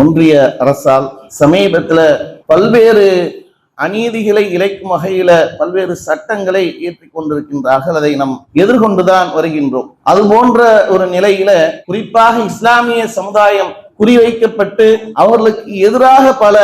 ஒன்றிய அரசால் சமீபத்தில் பல்வேறு அநீதிகளை இழைக்கும் வகையில பல்வேறு சட்டங்களை இயற்றி கொண்டிருக்கின்றார்கள். அதை நாம் எதிர்கொண்டுதான் வருகின்றோம். அது போன்ற ஒரு நிலையில குறிப்பாக இஸ்லாமிய சமுதாயம் குறிவைக்கப்பட்டு அவர்களுக்கு எதிராக பல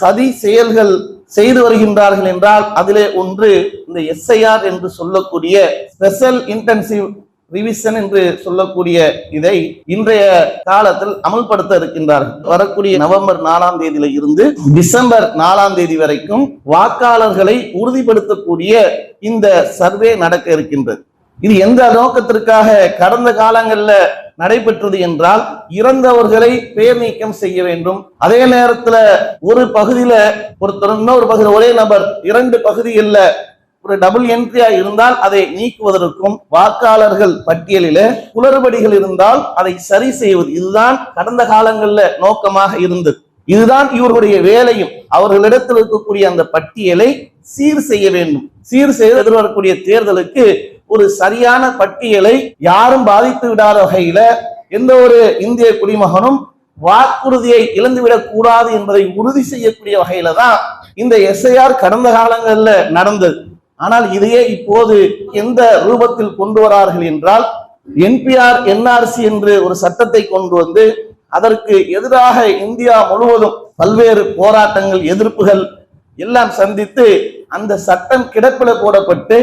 சதி செயல்கள் செய்து வருகின்றார்கள் என்றால் அதிலே ஒன்று இந்த எஸ்ஐஆர் என்று சொல்லக்கூடிய ஸ்பெஷல் இன்டென்சிவ் ரிவிஷன் என்று சொல்லக்கூடிய இதை இன்றைய காலத்தில் அமல்படுத்த இருக்கின்றார்கள். வரக்கூடிய நவம்பர் நாலாம் தேதியில இருந்து டிசம்பர் நாலாம் தேதி வரைக்கும் வாக்காளர்களை உறுதிப்படுத்தக்கூடிய இந்த சர்வே நடக்க இருக்கின்றது. இது எந்த நோக்கத்திற்காக கடந்த காலங்கள்ல நடைபெற்றது என்றால் இறந்தவர்களை பெயர் நீக்கம் செய்ய வேண்டும். அதே நேரத்துல ஒரு பகுதியில ஒருத்தர் இன்னொரு பகுதி ஒரே நபர் இரண்டு பகுதிகளில் ஒரு டபுள் என்ட்ரியா இருந்தால் அதை நீக்குவதற்கும் வாக்காளர்கள் பட்டியலில குளறுபடிகள் இருந்தால் அதை சரி செய்வது. இதுதான் கடந்த காலங்கள்ல நோக்கமாக இருந்தது. இதுதான் இவர்களுடைய வேலையும். அவர்களிடத்தில் இருக்கக்கூடிய அந்த பட்டியலை சீர் செய்ய வேண்டும். சீர் செய்து எதிர்வரக்கூடிய தேர்தலுக்கு ஒரு சரியான பட்டியலை யாரும் பாதித்து விடாத வகையில எந்த ஒரு இந்திய குடிமகனும் வாக்குறுதியை இழந்துவிடக் கூடாது என்பதை உறுதி செய்யக்கூடிய வகையில தான் இந்த எஸ்ஐஆர் கடந்த காலங்களில் நடந்தது. ஆனால் இதையே இப்போது எந்த ரூபத்தில் கொண்டு வரார்கள் என்றால் என்பிஆர் என்ஆர்சி என்று ஒரு சட்டத்தை கொண்டு வந்து அதற்கு எதிராக இந்தியா முழுவதும் பல்வேறு போராட்டங்கள் எதிர்ப்புகள் எல்லாம் சந்தித்து அந்த சட்டம் கிடப்பில போடப்பட்டு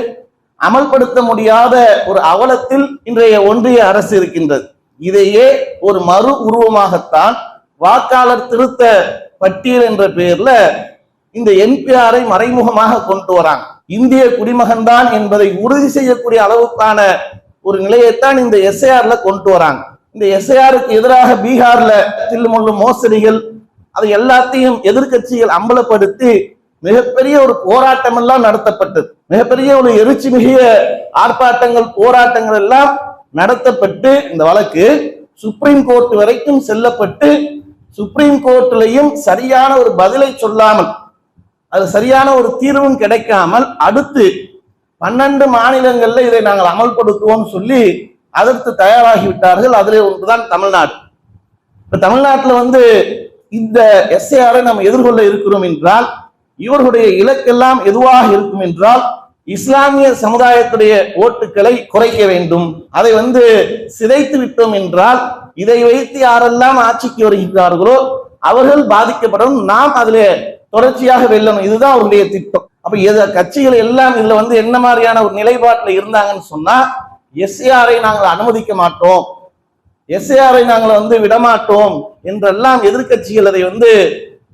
அமல்படுத்த முடியாத ஒரு அவலத்தில் இன்றைய ஒன்றிய அரசு இருக்கின்றது. இதையே ஒரு மறு உருவமாகத்தான் வாக்காளர் திருத்த பட்டியல் என்ற பெயர்ல இந்த என்பிஆரை மறைமுகமாக கொண்டு வராங்க. இந்திய குடிமகன் தான் என்பதை உறுதி செய்யக்கூடிய அளவுக்கான ஒரு நிலையைத்தான் இந்த எஸ்ஐஆர்ல கொண்டு வராங்க. இந்த எஸ்ஐஆருக்கு எதிராக பீகார்ல தில்லுமுள்ளு மோசடிகள் அதை எல்லாத்தையும் எதிர்க்கட்சிகள் அம்பலப்படுத்தி மிகப்பெரிய ஒரு போராட்டம் எல்லாம் நடத்தப்பட்டது. மிகப்பெரிய ஒரு எரிச்சி மிகிய ஆர்ப்பாட்டங்கள் போராட்டங்கள் எல்லாம் நடத்தப்பட்டு இந்த வழக்கு சுப்ரீம் கோர்ட் வரைக்கும் செல்லப்பட்டு சுப்ரீம் கோர்ட்லையும் சரியான ஒரு பதிலை சொல்லாமல் அது சரியான ஒரு தீர்வும் கிடைக்காமல் அடுத்து பன்னெண்டு மாநிலங்கள்ல இதை நாங்கள் அமல்படுத்துவோம் சொல்லி அதற்கு தயாராகிவிட்டார்கள். அதில் அதிலே ஒன்றுதான் தமிழ்நாடு. இப்ப தமிழ்நாட்டில் வந்து இந்த எஸ்ஏஆரை நம்ம எதிர்கொள்ள இருக்கிறோம் என்றால் இவர்களுடைய இலக்கெல்லாம் எதுவாக இருக்கும் என்றால் இஸ்லாமிய சமுதாயத்துடைய ஓட்டுகளை குறைக்க வேண்டும். அதை வந்து சிதைத்து விட்டோம் என்றால் இதை வைத்து யாரெல்லாம் ஆட்சிக்கு வருகிறார்களோ அவர்கள் பாதிக்கப்படும். நாம் அதில் தொடர்ச்சியாக வெல்லணும். இதுதான் அவருடைய திட்டம். அப்ப எது கட்சிகள் எல்லாம் இதுல வந்து என்ன மாதிரியான ஒரு நிலைப்பாட்டில் இருந்தாங்கன்னு சொன்னா எஸ்ஏஆரை நாங்கள் அனுமதிக்க மாட்டோம். எஸ்ஏஆரை நாங்கள் வந்து விடமாட்டோம் என்றெல்லாம் எதிர்க்கட்சிகள் அதை வந்து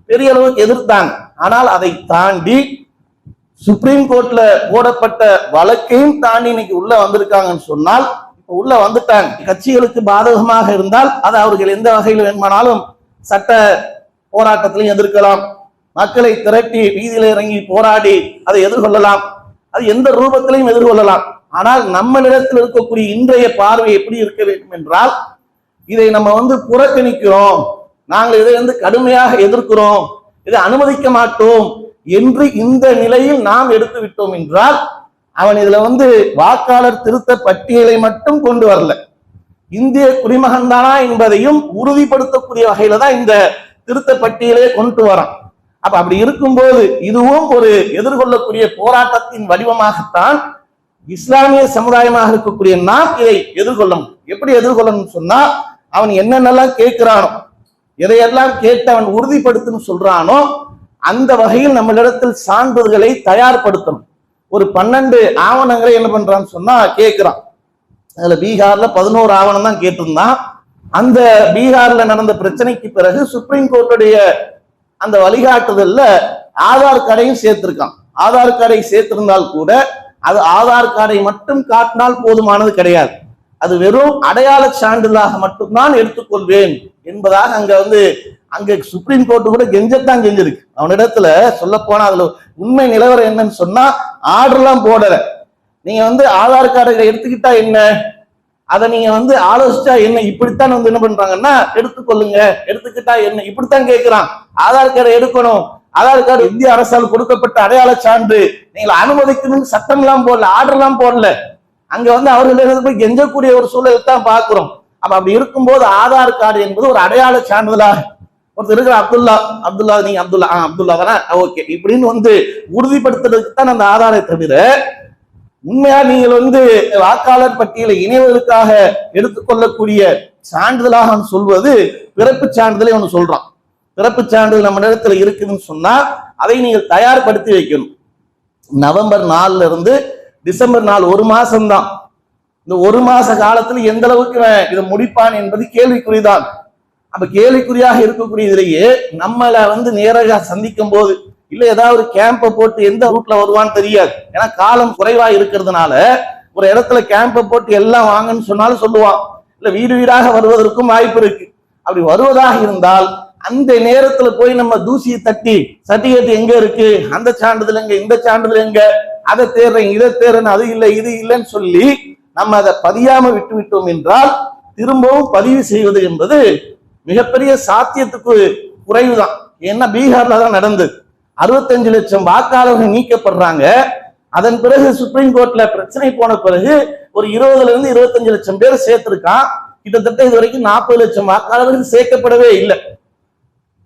பெரிய அளவுக்கு எதிர்த்தாங்க. ஆனால் அதை தாண்டி சுப்ரீம் கோர்ட்ல போடப்பட்ட வழக்கையும் தாண்டி இன்னைக்கு உள்ள வந்திருக்காங்கன்னு சொன்னால் உள்ள வந்துட்டாங்க. கட்சிகளுக்கு பாதகமாக இருந்தால் அது அவர்கள் எந்த வகையில் வேணுமானாலும் சட்ட போராட்டத்திலையும் எதிர்க்கலாம். மக்களை திரட்டி வீதியில இறங்கி போராடி அதை எதிர்கொள்ளலாம். அது எந்த ரூபத்திலையும் எதிர்கொள்ளலாம். ஆனால் நம்மளிடத்தில் இருக்கக்கூடிய இன்றைய பார்வை எப்படி இருக்க வேண்டும் என்றால் இதை நம்ம வந்து புறக்கணிக்கிறோம். நாங்கள் இதை வந்து கடுமையாக எதிர்க்கிறோம். இதை அனுமதிக்க மாட்டோம் என்று இந்த நிலையில் நாம் எடுத்து விட்டோம் என்றால் அவன் இதுல வந்து வாக்காளர் திருத்த பட்டியலை மட்டும் கொண்டு வரல. இந்திய குடிமகன் தானா என்பதையும் உறுதிப்படுத்தக்கூடிய வகையில தான் இந்த திருத்த பட்டியலே கொண்டு வரான். அப்ப அப்படி இருக்கும்போது இதுவும் ஒரு எதிர்கொள்ளக்கூடிய போராட்டத்தின் வடிவமாகத்தான் இஸ்லாமிய சமுதாயமாக இருக்கக்கூடிய நாம் இதை எதிர்கொள்ளணும். எப்படி எதிர்கொள்ளணும் சொன்னா அவன் என்னென்னலாம் கேட்கிறானோ எதையெல்லாம் கேட்டு அவன் உறுதிப்படுத்துன்னு சொல்றானோ அந்த வகையில் நம்மளிடத்தில் சான்றுகளை தயார்படுத்தணும். ஒரு பன்னெண்டு ஆவணங்களை என்ன பண்றான்னு சொன்னா கேட்கிறான். அதுல பீகார்ல பதினோரு ஆவணம் தான் கேட்டிருந்தான். அந்த பீகார்ல நடந்த பிரச்சனைக்கு பிறகு சுப்ரீம் கோர்ட்டுடைய அந்த வழிகாட்டுதல்ல ஆதார் கார்டையும் சேர்த்திருக்கான். ஆதார் கார்டை சேர்த்திருந்தால் கூட அது ஆதார் கார்டை மட்டும் காட்டினால் போதுமானது கிடையாது. அது வெறும் அடையாள சான்றிதழாக மட்டும்தான் எடுத்துக்கொள்வேன் என்பதாக அங்க வந்து அங்க சுப்ரீம் கோர்ட்டு கூட கெஞ்சத்தான் கெஞ்சிருக்கு. அவனிடத்துல சொல்ல போனா அதுல உண்மை நிலவரம் என்னன்னு சொன்னா ஆர்டர்லாம் போடல. நீங்க வந்து ஆதார் கார்டை எடுத்துக்கிட்டா என்ன? அதை நீங்க வந்து ஆலோசிச்சா என்ன இப்படித்தான் வந்து என்ன பண்றாங்கன்னா எடுத்துக்கொள்ளுங்க எடுத்துக்கிட்டா என்ன இப்படித்தான் கேட்கிறான் ஆதார் கார்டை எடுக்கணும். ஆதார் கார்டு இந்திய அரசால் கொடுக்கப்பட்ட அடையாள சான்று. நீங்கள் அனுமதிக்கணும்னு சட்டம் எல்லாம் போடல ஆர்டர் எல்லாம் போடல. அங்க வந்து அவர்கள் போய் கெஞ்சக்கூடிய ஒரு சூழலை தான் பாக்குறோம் அப்ப அப்படி இருக்கும்போது ஆதார் கார்டு என்பது ஒரு அடையாள சான்றிதழாக ஒருத்தர் இருக்கிற அப்துல்லா அப்துல்லா நீங்க அப்துல்லா ஆ அப்துல்லா தானே? ஓகே இப்படின்னு வந்து உறுதிப்படுத்துறதுக்கு தான் அந்த ஆதாரை தவிர உண்மையா நீங்கள் வந்து வாக்காளர் பட்டியலை இணைவதற்காக எடுத்துக்கொள்ளக்கூடிய சான்றிதழாக அவன் சொல்வது பிறப்பு சான்றிதழை அவன் சொல்றான். பிறப்பு சான்றிதழ் நம்ம இடத்துல இருக்குதுன்னு சொன்னா அதை நீங்கள் தயார்படுத்தி வைக்கணும். நவம்பர் நாலுல இருந்து டிசம்பர் நாலு ஒரு மாசம்தான். இந்த ஒரு மாச காலத்துல எந்த அளவுக்கு இதை முடிப்பான் என்பது கேள்விக்குறிதான். அப்ப கேள்விக்குறியாக இருக்கக்கூடியதிலேயே நம்மளை வந்து நேராக சந்திக்கும் போது இல்ல ஏதாவது ஒரு கேம்பை போட்டு எந்த ரூட்ல வருவான்னு தெரியாது. ஏன்னா காலம் குறைவா இருக்கிறதுனால ஒரு இடத்துல கேம்பை போட்டு எல்லாம் வாங்கன்னு சொன்னாலும் சொல்லுவான். இல்ல வீடு வீடாக வருவதற்கும் வாய்ப்பு இருக்கு. அப்படி வருவதாக இருந்தால் அந்த நேரத்துல போய் நம்ம தூசியை தட்டி சர்டிபிகேட் எங்க இருக்கு? அந்த சான்றிதழ் எங்க? இந்த சான்றிதழ் எங்க? அதை தேடுறேன் இதை தேடுறேன் அது இல்லை இது இல்லைன்னு சொல்லி நம்ம அதை பதியாம விட்டு விட்டோம் என்றால் திரும்பவும் பதிவு செய்வது என்பது மிகப்பெரிய சாத்தியத்துக்கு குறைவுதான். ஏன்னா பீகார்ல தான் நடந்தது. அறுபத்தஞ்சு லட்சம் வாக்காளர்கள் நீக்கப்படுறாங்க. அதன் பிறகு சுப்ரீம் கோர்ட்ல பிரச்சனை போன பிறகு ஒரு இருபதுல இருந்து இருபத்தஞ்சு லட்சம் பேர் சேர்த்திருக்கான். கிட்டத்தட்ட இது வரைக்கும் நாற்பது லட்சம் வாக்காளர்கள் சேர்க்கப்படவே இல்லை.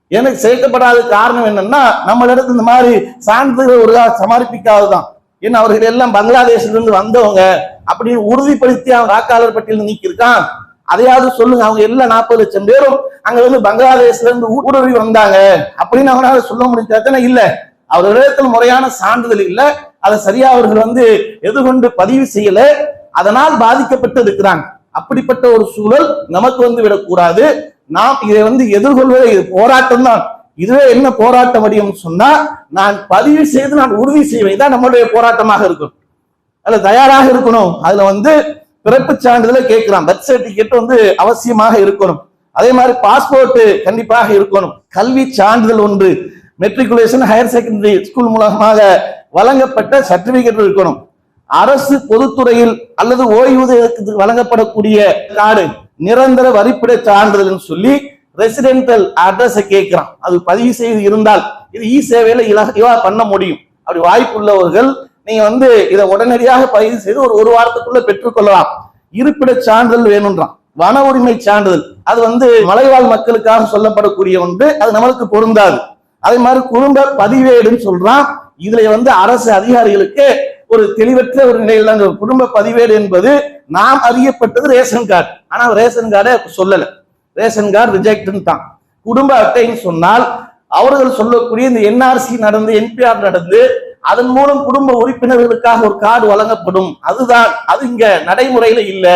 எனக்கு சேர்க்கப்படாத காரணம் என்னன்னா நம்மளிடத்து இந்த மாதிரி சான்றிதழ் ஒரு சமர்ப்பிக்காதுதான். ஏன்னா அவர்கள் எல்லாம் பங்களாதேஷ்ல இருந்து வந்தவங்க. அப்படின்னு உறுதிப்படுத்தி அவன் வாக்காளர் பட்டியல் நீக்கியிருக்கான். அதையாவது சொல்லுங்க. அவங்க எல்லா நாற்பது லட்சம் பேரும் அங்க வந்து பங்களாதேஷ்ல இருந்து ஊடுருவி வந்தாங்க. அப்படின்னு அவனால சொல்ல முடிஞ்சாதானே இல்ல. அவர்களிடத்தில் முறையான சான்றிதழ் இல்ல. அதை சரியா அவர்கள் வந்து எதிர்கொண்டு பதிவு செய்யல. அதனால் பாதிக்கப்பட்டு இருக்கிறாங்க. அப்படிப்பட்ட ஒரு சூழல் நமக்கு வந்து விடக்கூடாது. நாம் இதை வந்து எதிர்கொள்வதே இது போராட்டம் தான். இதுவே என்ன போராட்டம் வடிவம் சொன்னா நான் பதிவு செய்து நான் உறுதி செய்வேன். தான் நம்மளுடைய போராட்டமாக இருக்கும். அதுல தயாராக இருக்கணும். அதுல வந்து பிறப்பு சான்றிதழை கேட்கிறான். பர்த் சர்டிபிகேட் வந்து அவசியமாக இருக்கணும். அதே மாதிரி பாஸ்போர்ட் கண்டிப்பாக இருக்கணும். கல்வி சான்றிதழ் ஒன்று. மெட்ரிகுலேஷன் ஹையர் செகண்டரி ஸ்கூல் மூலமாக வழங்கப்பட்ட சர்டிபிகேட் இருக்கணும். அரசு பொதுத்துறையில் அல்லது ஓய்வூதியத்துக்கு வழங்கப்படக்கூடிய கார்டு நிரந்தர வரிப்பிட சான்றிதழ்னு சொல்லி ரெசிடென்டல் அட்ரஸை கேட்கிறான். அது பதிவு செய்து இருந்தால் இது இ சேவையில இலவா பண்ண முடியும். அப்படி வாய்ப்புள்ளவர்கள் நீங்க வந்து இதை உடனடியாக பதிவு செய்து ஒரு ஒரு வாரத்துக்குள்ள பெற்றுக்கொள்ளலாம் இருப்பிட சான்றிதழ் வேணும்ன்றான் வன உரிமை சான்றிதழ். அது வந்து மலைவாழ் மக்களுக்காக சொல்லப்படக்கூடிய ஒன்று. அது நம்மளுக்கு பொருந்தாது. அதே மாதிரி குடும்ப பதிவேடுன்னு சொல்றான். இதுல வந்து அரசு அதிகாரிகளுக்கு ஒரு தெளிவற்ற ஒரு நிலையில் குடும்ப பதிவேடு என்பது நாம் அறியப்பட்டது ரேஷன் கார்டு. ஆனா ரேஷன் கார்டை சொல்லல. ரேஷன் கார்டு ரிஜெக்ட்னு தான் குடும்ப அட்டைன்னு சொன்னால் அவர்கள் சொல்லக்கூடிய இந்த என்ஆர்சி நடந்து என்பிஆர் நடந்து அதன் மூலம் குடும்ப உறுப்பினர்களுக்காக ஒரு கார்டு வழங்கப்படும். அதுதான் அது இங்க நடைமுறையில இல்ல.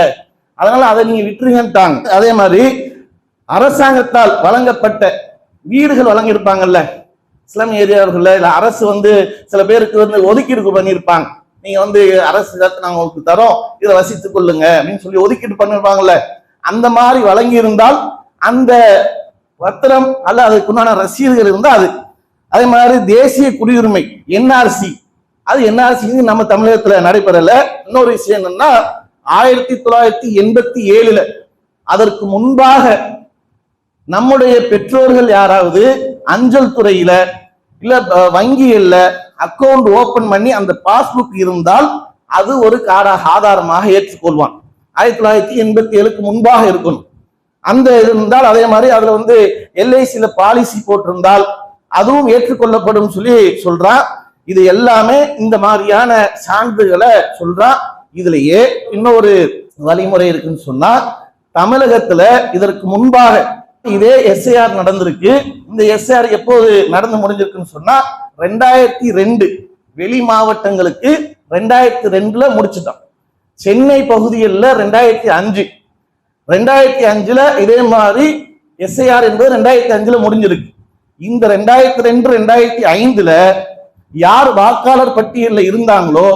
அதனால அதை நீங்க விட்டுருங்கன்ட்டாங்க. அதே மாதிரி அரசாங்கத்தால் வழங்கப்பட்ட வீடுகள் வழங்கியிருப்பாங்கல்ல ஸ்லம் ஏரியாவுகள்ல இல்ல அரசு வந்து சில பேருக்கு வந்து ஒதுக்கீடு பண்ணியிருப்பாங்க. நீங்க வந்து அரசு இடத்தை நாங்க உங்களுக்கு தரோம் இதை வசித்துக் கொள்ளுங்க அப்படின்னு சொல்லி ஒதுக்கீடு பண்ணிருப்பாங்கல்ல அந்த மாதிரி வழங்கி இருந்தால் அந்த பத்திரம் அல்ல அதுக்குண்டான ரசீதுகள் இருந்தால் அது அதே மாதிரி தேசிய குடியுரிமை என்ஆர்சி அது என்ஆர்சி நம்ம தமிழகத்துல நடைபெறல. இன்னொரு விஷயம் என்னன்னா ஆயிரத்தி தொள்ளாயிரத்தி எண்பத்தி ஏழுல அதற்கு முன்பாக நம்முடைய பெற்றோர்கள் யாராவது அஞ்சல் துறையில இல்ல அஹ், வங்கியில அக்கவுண்ட் ஓபன் பண்ணி அந்த பாஸ்புக் இருந்தால் அது ஒரு கார ஆதாரமாக ஏற்றுக்கொள்வான். ஆயிரத்தி தொள்ளாயிரத்தி எண்பத்தி ஏழுக்கு முன்பாக இருக்கணும். அந்த இது இருந்தால் அதே மாதிரி அதுல வந்து எல்ஐசியில பாலிசி போட்டிருந்தால் அதுவும் ஏற்றுக்கொள்ளப்படும் சொல்லி சொல்றான் இது எல்லாமே இந்த மாதிரியான சான்றுகளை சொல்றான் இதுலயே இன்னொரு வழிமுறை இருக்குன்னு சொன்னா தமிழகத்துல இதற்கு முன்பாக இதே எஸ்ஐஆர் நடந்திருக்கு. இந்த எஸ்ஐஆர் எப்போது நடந்து முடிஞ்சிருக்குன்னு சொன்னா ரெண்டாயிரத்தி ரெண்டு வெளி மாவட்டங்களுக்கு ரெண்டாயிரத்தி ரெண்டுல முடிச்சிட்டோம் சென்னை பகுதிகளில் ரெண்டாயிரத்தி அஞ்சு. ரெண்டாயிரத்தி அஞ்சுல இதே மாதிரி எஸ்ஐஆர் என்பது ரெண்டாயிரத்தி அஞ்சுல முடிஞ்சிருக்கு. இந்த ரெண்டாயிரத்தி ரெண்டு ரெண்டாயிரத்தி ஐந்துல யார் வாக்காளர் பட்டியலில் இருந்தாங்களோ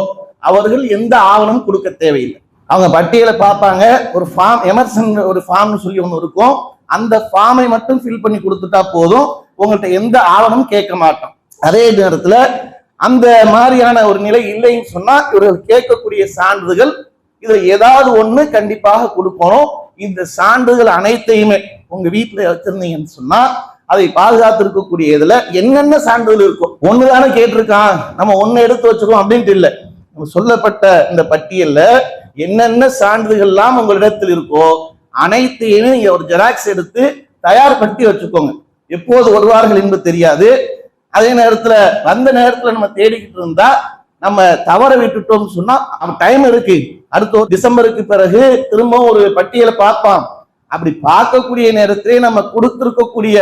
அவர்கள் எந்த ஆவணம் கொடுக்க தேவையில்லை. அவங்க பட்டியலை பார்ப்பாங்க. ஒரு ஃபார்ம் எமர்சன் ஒரு ஃபார்ம்னு சொல்லி ஒன்று இருக்கும். அந்த ஃபார்மை மட்டும் ஃபில் பண்ணி கொடுத்துட்டா போதும். உங்கள்கிட்ட எந்த ஆவணமும் கேட்க மாட்டோம். அதே நேரத்தில் அந்த மாதிரியான ஒரு நிலை இல்லைன்னு சொன்னா இவர்கள் கேட்கக்கூடிய சான்றிதழ்கள் இதுல ஏதாவது ஒன்று கண்டிப்பாக கொடுக்கணும். இந்த சான்றுகள் அனைத்தையுமே உங்க வீட்டில் வச்சிருந்தீங்கன்னு சொன்னா அதை பாதுகாத்திருக்கக்கூடிய இதுல என்னென்ன சான்றுகள் இருக்கும் ஒண்ணுதானே கேட்டிருக்கான். நம்ம ஒண்ணு எடுத்து வச்சிருக்கோம் அப்படின்ட்டு இல்ல. நம்ம சொல்லப்பட்ட இந்த பட்டியல்ல என்னென்ன சான்றுகள்லாம் உங்களிடத்தில் இருக்கோ அனைத்தையும் நீங்க ஒரு ஜெராக்ஸ் எடுத்து தயார்படுத்தி வச்சுக்கோங்க. எப்போது வருவார்கள் என்பது தெரியாது. அதே நேரத்துல வந்த நேரத்துல நம்ம தேடிக்கிட்டு இருந்தா நம்ம தவற விட்டுட்டோம்னு சொன்னா டைம் இருக்கு. அடுத்த டிசம்பருக்கு பிறகு திரும்பவும் ஒரு பட்டியலை பார்ப்பான். அப்படி பார்க்கக்கூடிய நேரத்திலே நம்ம கொடுத்திருக்கக்கூடிய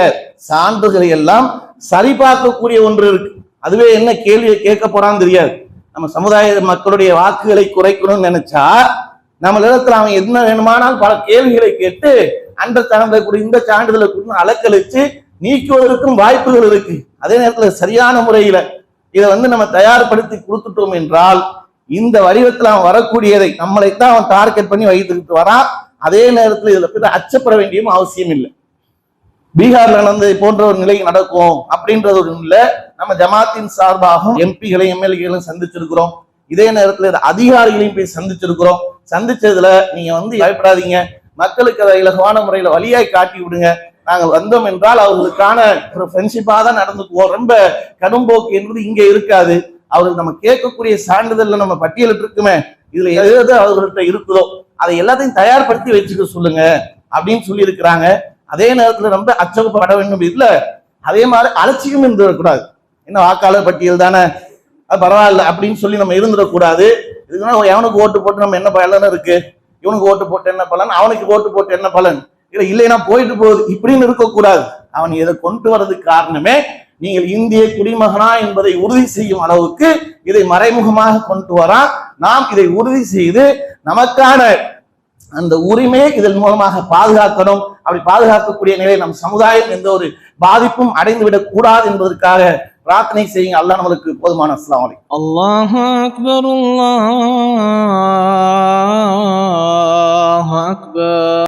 சான்றுகளை எல்லாம் சரி பார்க்கக்கூடிய ஒன்று இருக்கு. அதுவே என்ன கேள்வியை கேட்க போறான்னு தெரியாது. நம்ம சமுதாய மக்களுடைய வாக்குகளை குறைக்கணும்னு நினைச்சா நம்ம இடத்துல அவன் என்ன வேணுமானால் பல கேள்விகளை கேட்டு அந்த சான்றிதழ் கொடு இந்த சான்றிதழை கொடுத்து அலக்களிச்சு நீக்குவதற்கும் வாய்ப்புகள் இருக்கு. அதே நேரத்தில் சரியான முறையில இதை வந்து நம்ம தயார்படுத்தி கொடுத்துட்டோம் என்றால் இந்த வடிவத்தில் அவன் வரக்கூடியதை நம்மளைத்தான் அவன் டார்கெட் பண்ணி வைத்துக்கிட்டு வரான். அதே நேரத்தில் இதுல போய் அச்சப்பட வேண்டியும் அவசியம் இல்லை. பீகார்ல நடந்தது போன்ற ஒரு நிலை நடக்கும் அப்படின்றது ஒரு இல்லை. நம்ம ஜமாத்தின் சார்பாகவும் எம்பிகளை எம்எல்ஏகளையும் சந்திச்சிருக்கிறோம். இதே நேரத்துல அதிகாரிகளையும் போய் சந்திச்சிருக்கிறோம். சந்திச்சதுல நீங்க வந்து பயப்படாதீங்க. மக்களுக்கு அதை இலகுவான முறையில வழியாய் காட்டி விடுங்க. நாங்கள் வந்தோம் என்றால் அவர்களுக்கான ஒரு ஃப்ரெண்ட்ஷிப்பா தான் நடந்துக்குவோம் ரொம்ப கடும்போக்கு என்பது இங்கே இருக்காது. அவர்கள் நம்ம கேட்கக்கூடிய சான்றிதழ்ல நம்ம பட்டியலிட்டு இருக்குமே இதுல எது எது அவர்கள்ட்ட இருக்குதோ அதை எல்லாத்தையும் தயார்படுத்தி வச்சுக்க சொல்லுங்க அப்படின்னு சொல்லி இருக்கிறாங்க அதே நேரத்துல ரொம்ப அச்சகப்பட வேண்டும். இல்ல அதே மாதிரி அலட்சியம் இருந்துடக்கூடாது. என்ன வாக்காளர் பட்டியல் தானே? அது பரவாயில்ல அப்படின்னு சொல்லி நம்ம இருந்துடக்கூடாது. இதுக்குன்னா எவனுக்கு ஓட்டு போட்டு நம்ம என்ன பலன் இருக்கு? இவனுக்கு ஓட்டு போட்டு என்ன பலன்? அவனுக்கு ஓட்டு போட்டு என்ன பலன்? இல்லை இல்லைன்னா போயிட்டு போகுது. இப்படின்னு இருக்கக்கூடாது. அவன் இதை கொண்டு வர்றதுக்கு காரணமே நீங்கள் இந்திய குடிமகனா என்பதை உறுதி செய்யும் அளவுக்கு இதை மறைமுகமாக கொண்டு வரா. நாம் இதை உறுதி செய்து நமக்கான அந்த உரிமையை இதன் மூலமாக பாதுகாக்கணும். அப்படி பாதுகாக்கக்கூடிய நிலை நம் சமுதாயம் எந்த ஒரு பாதிப்பும் அடைந்துவிடக் கூடாது என்பதற்காக பிரார்த்தனை செய்யுங்க. அல்லா நம்மளுக்கு போதுமான அஸ்லாம் அல்லாஹ் அல்லாஹ் அக்பர்.